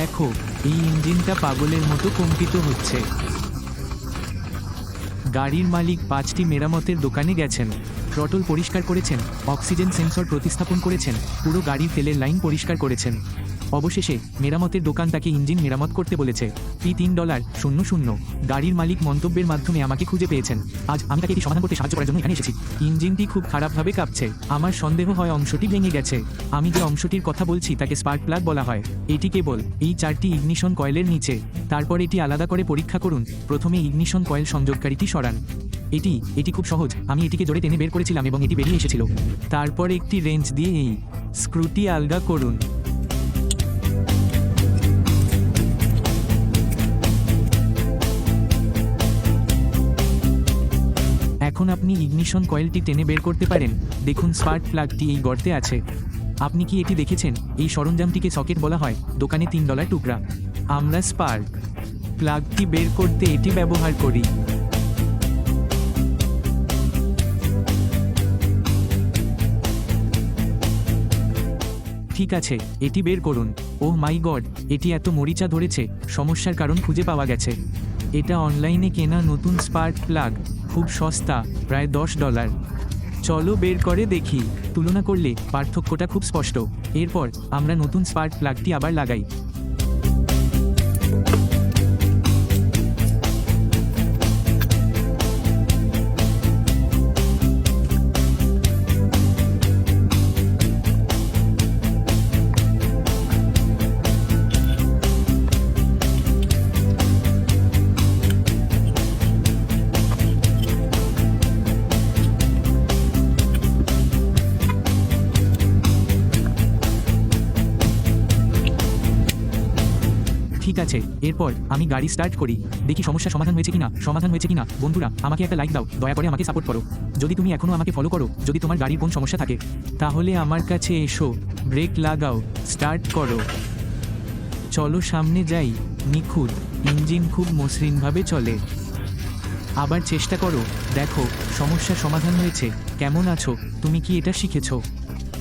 দেখো, এই ইঞ্জিনটা পাগলের মতো কম্পিত হচ্ছে। গাড়ির মালিক পাঁচটি মেরামতের দোকানে গেছেন। ট্রটল পরিষ্কার করেছেন, অক্সিজেন সেন্সর প্রতিস্থাপন করেছেন, পুরো গাড়ি তেলের লাইন পরিষ্কার করেছেন। অবশেষে মেরামতের দোকান তাকে ইঞ্জিন মেরামত করতে বলেছে। পি তিন ডলার শূন্য শূন্য। গাড়ির মালিক মন্তব্যের মাধ্যমে আমাকে খুঁজে পেয়েছেন। আজ আমি তাকে এটি সমাধান করতে সাহায্য করার জন্য এখানে এসেছি। ইঞ্জিনটি খুব খারাপভাবে কাঁপছে। আমার সন্দেহ হয় অংশটি ভেঙে গেছে। আমি যে অংশটির কথা বলছি তাকে স্পার্ক প্লাগ বলা হয়। এটি কেবল এই চারটি ইগনিশন কয়েলের নিচে। তারপর এটি আলাদা করে পরীক্ষা করুন। প্রথমে ইগনিশন কয়েল সংযোগকারীটি সরান। এটি এটি খুব সহজ। আমি এটিকে জোরে টেনে বের করেছিলাম এবং এটি বেরিয়ে এসেছিল। তারপর একটি রেঞ্জ দিয়ে এই স্ক্রুটি আলগা করুন। এখন আপনি ইগনিশন কয়েলটি টেনে বের করতে পারেন। দেখুন স্পার্ক প্লাগটি এই গর্তে আছে। আপনি কি এটি দেখেছেন? এই সরঞ্জামটিকে সকেট বলা হয়। দোকানে তিন ডলার টুকরা। আমরা স্পার্ক প্লাগটি বের করতে এটি ব্যবহার করি। ঠিক আছে, এটি বের করুন। ও মাই গড, এটি এত মরিচা ধরেছে। সমস্যার কারণ খুঁজে পাওয়া গেছে। এটা অনলাইনে কেনা নতুন স্পার্ক প্লাগ খুব সস্তা, প্রায় দশ ডলার। চলো বের করে দেখি। তুলনা করলে পার্থক্যটা খুব স্পষ্ট। এরপর আমরা নতুন স্পার্ক প্লাগটি আবার লাগাই। ঠিক আছে, এরপর আমি গাড়ি স্টার্ট করি। দেখি সমস্যা সমাধান হয়েছে কিনা, সমাধান হয়েছে কিনা। বন্ধুরা, আমাকে একটা লাইক দাও, দয়া করে আমাকে সাপোর্ট করো। যদি তুমি এখনও আমাকে ফলো করো, যদি তোমার গাড়ির কোন সমস্যা থাকে, তাহলে আমার কাছে এসো ব্রেক লাগাও স্টার্ট করো। চলো সামনে যাই, নিখুঁত ইঞ্জিন খুব মসৃণভাবে চলে। আবার চেষ্টা করো, দেখো, সমস্যার সমাধান হয়েছে, কেমন আছো, তুমি কি এটা শিখেছো?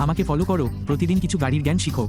আমাকে ফলো করো, প্রতিদিন কিছু গাড়ির জ্ঞান শিখো।